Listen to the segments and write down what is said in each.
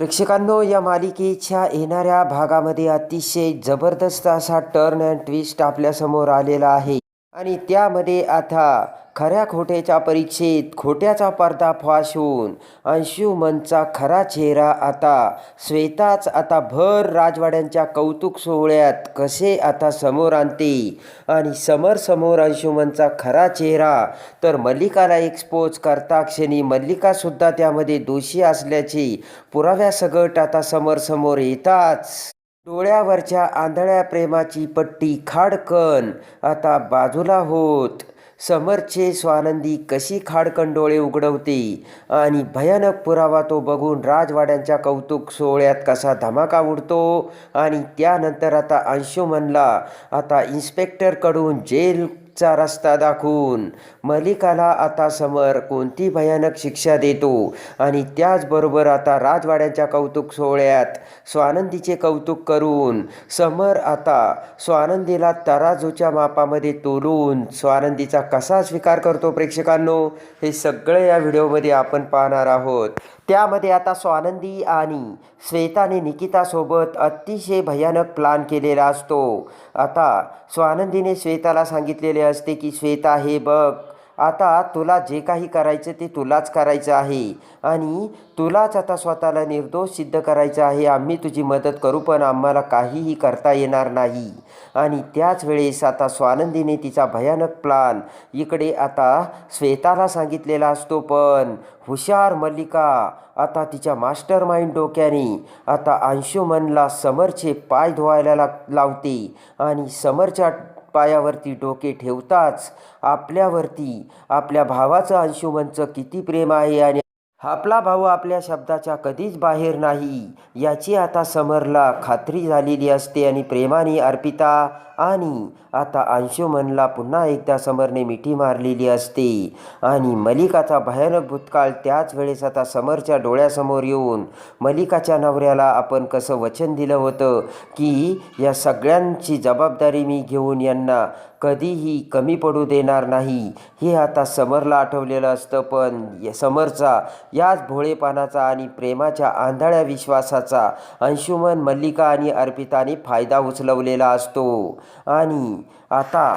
प्रेक्षकांनो या मालिकेच्या येणाऱ्या भागामध्ये अतिशय जबरदस्त असा टर्न अँड ट्विस्ट आपल्यासमोर आलेला आहे. आणि त्यामध्ये आता खऱ्या खोट्याच्या परीक्षेत खोट्याचा पर्दाफाश होऊन अंशुमनचा खरा चेहरा आता श्वेताच आता भर राजवाड्यांच्या कौतुक सोहळ्यात कसे आता समोर आणते. आणि समोर समोर अंशुमनचा खरा चेहरा तर मल्लिकाला एक्सपोज करता क्षणी मल्लिकासुद्धा त्यामध्ये दोषी असल्याचे पुराव्यासकट आता समोर समोर येताच. डोळ्यावरच्या आंधळ्या प्रेमाची पट्टी खाडकन. आता बाजूला होत. समरचे स्वानंदी कशी खाडकन डोळे उघडवते? आणि भयानक पुरावा तो बघून राजवाड्यांच्या कौतुक सोहळ्यात कसा धमाका उडतो? आणि त्यानंतर आता अंशुमनला आता इन्स्पेक्टरकडून जेल चा रस्ता दाखवून मलिकाला आता समर कोणती भयानक शिक्षा देतो? आणि त्याचबरोबर आता राजवाड्याच्या कौतुक सोहळ्यात स्वानंदीचे कौतुक करून समर आता स्वानंदीला तराजूच्या मापामध्ये तोलून स्वानंदीचा कसा स्वीकार करतो प्रेक्षकांनो? हे सगळं या व्हिडिओमध्ये आपण पाहणार आहोत. त्यामध्ये आता स्वानंदी आणि श्वेताने निकितासोबत अतिशय भयानक प्लान केलेला असतो. आता स्वानंदीने श्वेताला सांगितलेले असते की श्वेता हे बघ आता तुला जे काही करायचं ते तुलाच करायचं आहे. आणि तुलाच आता स्वतःला निर्दोष सिद्ध करायचं आहे. आम्ही तुझी मदत करू पण आम्हाला काहीही करता येणार नाही. आणि त्याच वेळेस आता स्वानंदीने तिचा भयानक प्लान इकडे आता श्वेताला सांगितलेला असतो पण हुशार मल्लिका आता तिच्या मास्टर माइंड डोक्याने आता अंशुमनला समरचे पाय धुवायला ला लावते. आणि समरच्या पायावरती डोके ठेवताच आपल्यावरती आपल्या भावाचं अंशुमनचं किती प्रेम आहे आणि आपला भाऊ आपल्या शब्दाच्या कधीच बाहेर नाही याची आता समरला खात्री झालेली असते आणि प्रेमाने अर्पिता आणि आता अंशुमनला पुन्हा एकदा समरने मिठी मारलेली असते. आणि मलिकाचा भयानक भूतकाळ त्याच वेळेस आता समरच्या डोळ्यासमोर येऊन मलिकाच्या नवऱ्याला आपण कसं वचन दिलं होतं की या सगळ्यांची जबाबदारी मी घेऊन यांना कधीही कमी पडू देणार नाही. हे आता समरला आठवलेलं असतं पण समरचा याच भोळेपणाचा आणि प्रेमाच्या आंधळ्या विश्वासाचा अंशुमन मल्लिका आणि अर्पिताने फायदा उचलवलेला असतो. आणि आता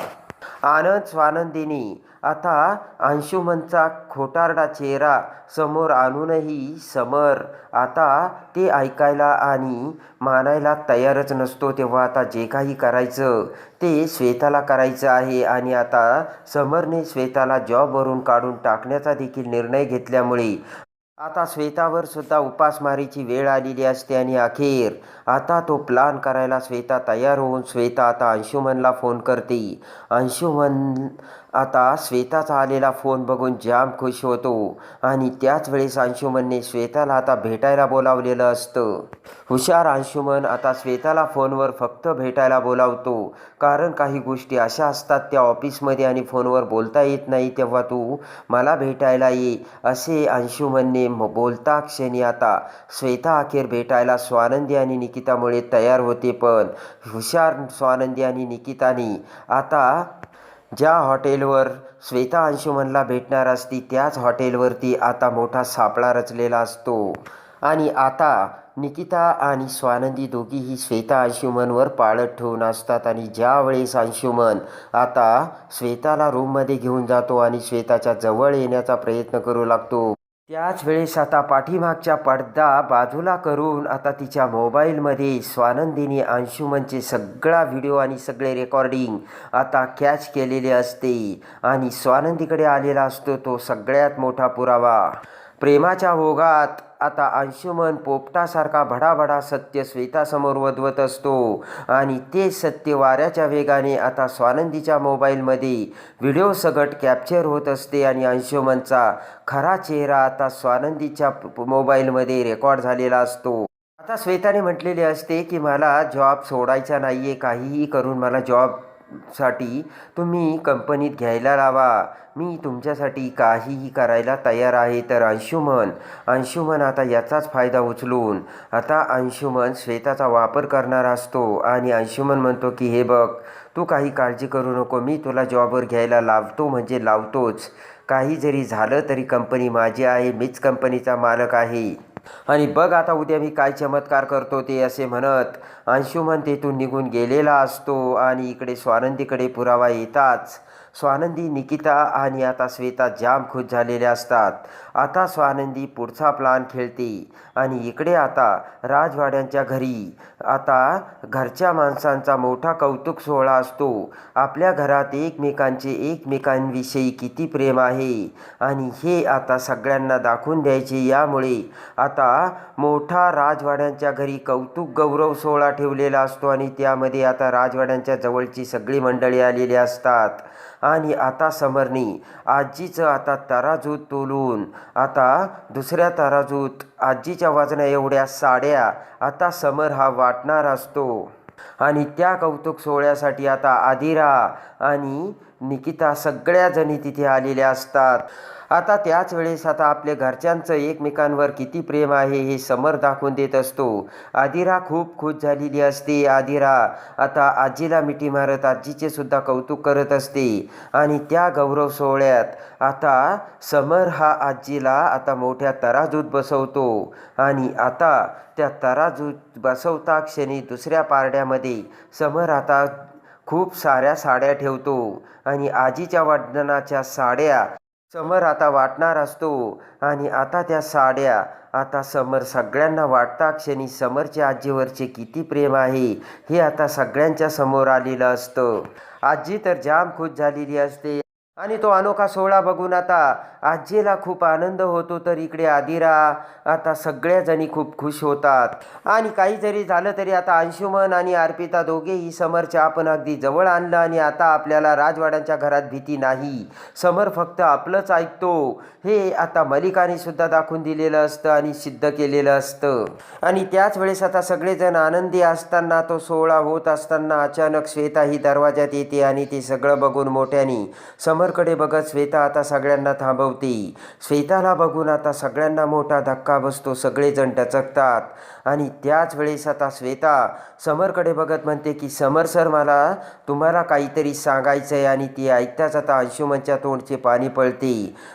आनंद स्वानंदीने आता अंशुमनचा खोटारडा चेहरा समोर आणूनही समर. आता ते ऐकायला आणि मानायला तयारच नसतो तेव्हा आता जे काही करायचं ते श्वेताला करायचं आहे आणि आता समरने श्वेताला जॉबवरून काढून टाकण्याचा देखील निर्णय घेतल्यामुळे आता श्वेतावर सुद्धा उपासमारीची वेळ आलेली असते आणि अखेर आता तो प्लान करायला श्वेता तयार होऊन श्वेता आता अंशुमनला फोन करते. अंशुमन आता श्वेताचा आलेला फोन बघून जाम खुश होतो. आणि त्याच वेळेस अंशुमनने श्वेताला आता भेटायला बोलावलेलं असतं. हुशार अंशुमन आता श्वेताला फोनवर फक्त भेटायला बोलावतो. कारण काही गोष्टी अशा असतात त्या ऑफिसमध्ये आणि फोनवर बोलता येत नाही तेव्हा तू मला भेटायला ये असे अंशुमनने बोलता क्षणी आता श्वेता अखेर भेटायला स्वानंदी आणि निकितामुळे तयार होते पण हुशार स्वानंदी आणि निकिताने आता ज्या हॉटेलवर श्वेता अंशुमनला भेटणार असती त्याच हॉटेलवरती आता मोठा सापळा रचलेला असतो. आणि आता निकिता आणि स्वानंदी दोघीही श्वेता अंशुमनवर पाळत ठेवून असतात आणि ज्यावेळेस अंशुमन आता श्वेताला रूममध्ये घेऊन जातो आणि श्वेताच्या जवळ येण्याचा प्रयत्न करू लागतो त्याच वेळेस आता पाठीमागच्या पडदा बाजूला करून आता तिच्या मोबाईलमध्ये स्वानंदीने अंशुमनचे सगळा व्हिडिओ आणि सगळे रेकॉर्डिंग आता कॅच केलेले असते. आणि स्वानंदीकडे आलेला असतो तो सगळ्यात मोठा पुरावा. प्रेमाच्या ओघात आता अंशुमन पोपटासारखा भडाभडा सत्य श्वेतासमोर वधवत असतो. आणि ते सत्य वाऱ्याच्या वेगाने आता स्वानंदीच्या मोबाईलमध्ये व्हिडिओ सगट कॅप्चर होत असते आणि अंशुमनचा खरा चेहरा आता स्वानंदीच्या मोबाईलमध्ये रेकॉर्ड झालेला असतो. आता श्वेताने म्हटलेले असते की मला जॉब सोडायचा नाही आहे काहीही करून मला जॉब साठी तुम्ही कंपनीत घ्यायला लावा. मी तुमच्यासाठी काहीही करायला तयार आहे तर अंशुमन अंशुमन आता याचाच फायदा उचलून आता अंशुमन श्वेताचा वापर करणार असतो आणि अंशुमन म्हणतो की हे बघ तू काही काळजी करू नको मी तुला जॉबवर घ्यायला लावतो म्हणजे लावतोच. काही जरी झालं तरी कंपनी माझी आहे मीच कंपनीचा मालक आहे. आणि बघ आता उद्या मी काय चमत्कार करतो ते असे म्हणत अंशुमन तेथून निघून गेलेला असतो आणि इकडे स्वानंदीकडे पुरावा येताच स्वानंदी निकिता आणि आता श्वेता जाम खुश झालेल्या असतात. आता स्वानंदी पुढचा प्लान खेळते आणि इकडे आता राजवाड्यांच्या घरी. आता घरच्या माणसांचा मोठा कौतुक सोहळा असतो. आपल्या घरात एकमेकांचे एकमेकांविषयी किती प्रेम आहे आणि हे आता सगळ्यांना दाखवून द्यायचे. यामुळे आता मोठा राजवाड्यांच्या घरी कौतुक गौरव सोहळा ठेवलेला असतो आणि त्यामध्ये आता राजवाड्यांच्या जवळची सगळी मंडळी आलेली असतात. आणि आता समरनी आजीचं आता तराजूत तोलून. आता दुसऱ्या तराजूत. आजीच्या वाजण्या एवढ्या साड्या. आता समर हा वाटणार असतो. आणि त्या कौतुक सोहळ्यासाठी आता आदिरा आणि निकिता सगळ्या जणी तिथे आलेल्या असतात. आता त्याच वेळेस आता आपल्या घरच्यांचं एकमेकांवर किती प्रेम आहे हे समर दाखवून देत असतो. आदिरा खूप खुश झालेली असते. आदिरा आता आजीला मिठी मारत आजीचे सुद्धा कौतुक करत असते. आणि त्या गौरव सोहळ्यात आता समर हा आजीला आता मोठ्या तराजूत बसवतो. आणि आता त्या तराजूत बसवता क्षणी दुसऱ्या पारड्यामध्ये समर आता खूप साऱ्या साड्या ठेवतो. आणि आजीच्या वडनाच्या साड्या समर आता वाटणार असतो. आणि आता त्या साड्या आता समर सगळ्यांना वाटता. क्षणी समरच्या आजीवरचे किती प्रेम आहे. हे आता सगळ्यांच्या समोर आलेलं असतं. आजी तर जाम खुश झालेली असते. आणि तो अनोखा सोहळा बघून आता आजीला खूप आनंद होतो. तर इकडे आदिरा आता सगळ्या जणी खूप खुश होतात. आणि काही जरी झालं तरी आता अंशुमन आणि अर्पिता दोघेही समरच्या आपण अगदी जवळ आणलं आणि आता आपल्याला राजवाड्यांच्या घरात भीती नाही. समर फक्त आपलंच ऐकतो. हे आता मलिकाने सुद्धा दाखवून दिलेलं असतं आणि सिद्ध केलेलं असतं. आणि त्याच वेळेस आता सगळेजण आनंदी असताना तो सोहळा होत असताना अचानक श्वेता ही दरवाजात येते आणि ते सगळं बघून मोठ्याने समरकडे बघत श्वेता आता सगळ्यांना थांबवते. श्वेताला बघून आता सगळ्यांना मोठा धक्का बसतो. सगळेजण टचकतात. आणि त्याच वेळेस आता श्वेता समरकडे बघत म्हणते की समर सर मला तुम्हाला काहीतरी सांगायचं आहे आणि ती ऐकताच आता अंशुमनच्या तोंडचे पाणी पळते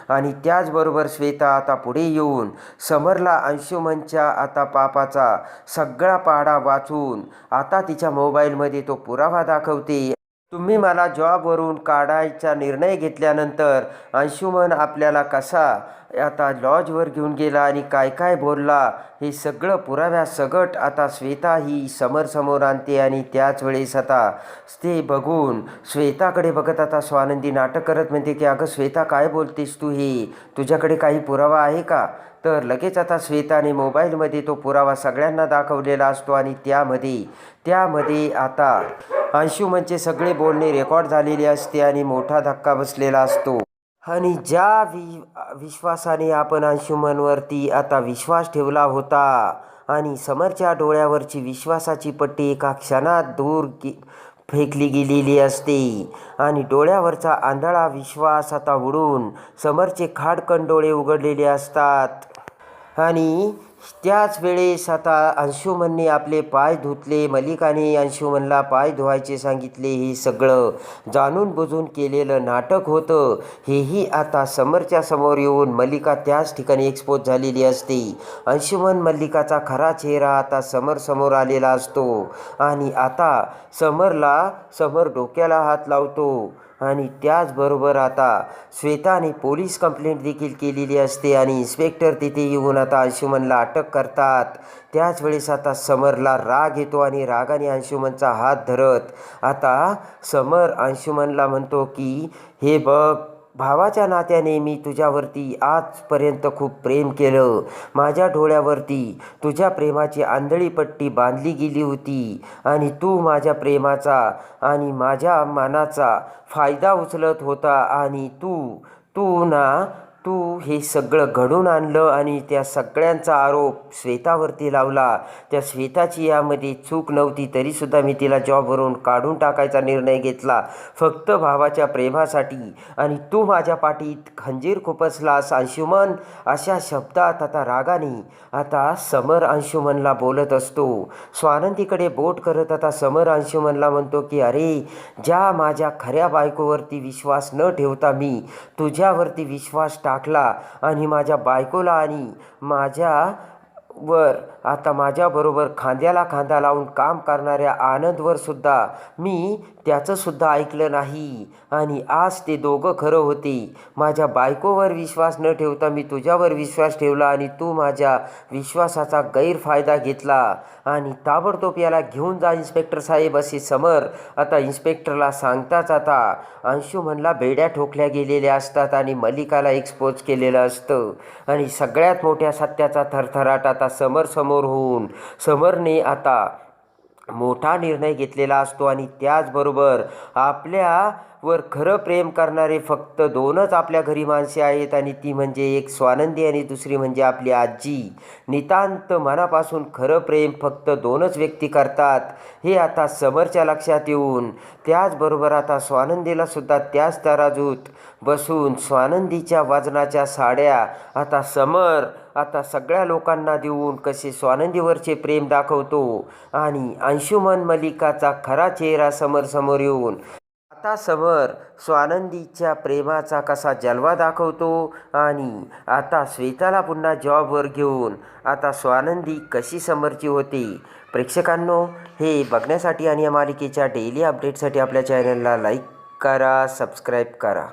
आणि त्याचबरोबर श्वेता आता पुढे येऊन समरला अंशुमनच्या आता पापाचा सगळा पाडा वाचून आता तिच्या मोबाईलमध्ये तो पुरावा दाखवते. तुम्ही मला जॉबवरून काढायचा निर्णय घेतल्यानंतर अंशुमन आपल्याला कसा आता लॉजवर घेऊन गेला आणि काय काय बोलला हे सगळं पुराव्या सगट. आता श्वेता ही समोर आणते आणि त्याच वेळेस आता ते बघून श्वेताकडे बघत आता स्वानंदी नाटक करत म्हणते की अगं श्वेता काय बोलतेस तू हे? तुझ्याकडे काही पुरावा आहे का? तर लगेच आता श्वेताने मोबाईलमध्ये तो पुरावा सगळ्यांना दाखवलेला असतो आणि त्यामध्ये त्यामध्ये आता अंशुमनचे सगळे बोलणे रेकॉर्ड झालेले असते आणि मोठा धक्का बसलेला असतो. आणि ज्या वि विश्वासाने आपण अंशुमनवरती आता विश्वास ठेवला होता आणि समरच्या डोळ्यावरची विश्वासाची पट्टी एका क्षणात दूर की फेकली गेलेली असते आणि डोळ्यावरचा आंधळा विश्वास आता उडून समरचे खाडकन डोळे उघडलेले असतात. आणि त्याच वेळेस आता अंशुमनने आपले पाय धुतले. मलिकाने अंशुमनला पाय धुवायचे सांगितले. हे सगळं जाणून बुजून केलेलं नाटक होतं. हेही आता समरच्या समोर येऊन मल्लिका त्याच ठिकाणी एक्सपोज झालेली असते. अंशुमन मल्लिकाचा खरा चेहरा आता समर समोर आलेला असतो. आणि आता समरला समर डोक्याला हात लावतो. आणि त्याचबरोबर आता श्वेताने पोलीस कंप्लेंट देखील केलेली असते आणि इन्स्पेक्टर तिथे येऊन आता अंशुमनला अटक करतात. त्याच वेळेस आता समरला राग येतो आणि रागाने अंशुमनचा हात धरत आता समर अंशुमनला म्हणतो की हे बघ भावाच्या नात्याने मी तुझ्यावरती आजपर्यंत खूप प्रेम केलं. माझ्या डोळ्यावरती तुझ्या प्रेमाची आंधळी पट्टी बांधली गेली होती आणि तू माझ्या प्रेमाचा आणि माझ्या मनाचा फायदा उचलत होता आणि तू तू ना तू हे सगळं घडून आणलं आणि त्या सगळ्यांचा आरोप श्वेतावरती लावला. त्या श्वेताची यामध्ये चूक नव्हती तरीसुद्धा मी तिला जॉबवरून काढून टाकायचा निर्णय घेतला. फक्त भावाच्या प्रेमासाठी. आणि तू माझ्या पाठीत खंजीर खुपसलास अंशुमन. अशा शब्दात आता रागाने आता समर अंशुमनला बोलत असतो. स्वानंदीकडे बोट करत आता समर अंशुमनला म्हणतो की अरे ज्या माझ्या खऱ्या बायकोवरती विश्वास न ठेवता मी तुझ्यावरती विश्वास टाकला आणि माझ्या बायकोला आणि माझ्या वर. आता माझ्याबरोबर खांद्याला खांदा लावून काम करणाऱ्या आनंदवर सुद्धा मी त्याचं सुद्धा ऐकलं नाही. आणि आज ते दोघं खरं होते. माझ्या बायकोवर विश्वास न ठेवता मी तुझ्यावर विश्वास ठेवला आणि तू माझ्या विश्वासाचा गैरफायदा घेतला. आणि ताबडतोब याला घेऊन जा इन्स्पेक्टर साहेब असे समर. आता इन्स्पेक्टरला सांगताच आता अंशुमनला बेड्या ठोकल्या गेलेल्या असतात आणि मलिकाला एक्सपोज केलेलं असतं. आणि सगळ्यात मोठ्या सत्याचा थरथराट आता समोर होऊन. समरने आता मोठा निर्णय घेतलेला असतो आणि त्याचबरोबर आपल्यावर खरं प्रेम करणारे फक्त दोनच आपल्या घरी माणसे आहेत आणि ती म्हणजे एक स्वानंदी आणि दुसरी म्हणजे आपली आजी. नितांत मनापासून खरं प्रेम फक्त दोनच व्यक्ती करतात. हे आता समरच्या लक्षात येऊन त्याचबरोबर आता स्वानंदीला सुद्धा त्याच तराजूत बसून स्वानंदीच्या वजनाच्या साड्या आता समर आता सगळ्या लोकांना देऊन कसे स्वानंदीवरचे प्रेम दाखवतो. आणि अंशुमन मलिकाचा खरा चेहरा समोर समोर येऊन आता समर स्वानंदीच्या प्रेमाचा कसा जलवा दाखवतो. आणि आता श्वेताला पुन्हा जॉबवर घेऊन आता स्वानंदी कशी समरची होती. प्रेक्षकांनो हे बघण्यासाठी आणि या मालिकेच्या डेली अपडेटसाठी आपल्या चॅनलला लाईक करा सबस्क्राईब करा.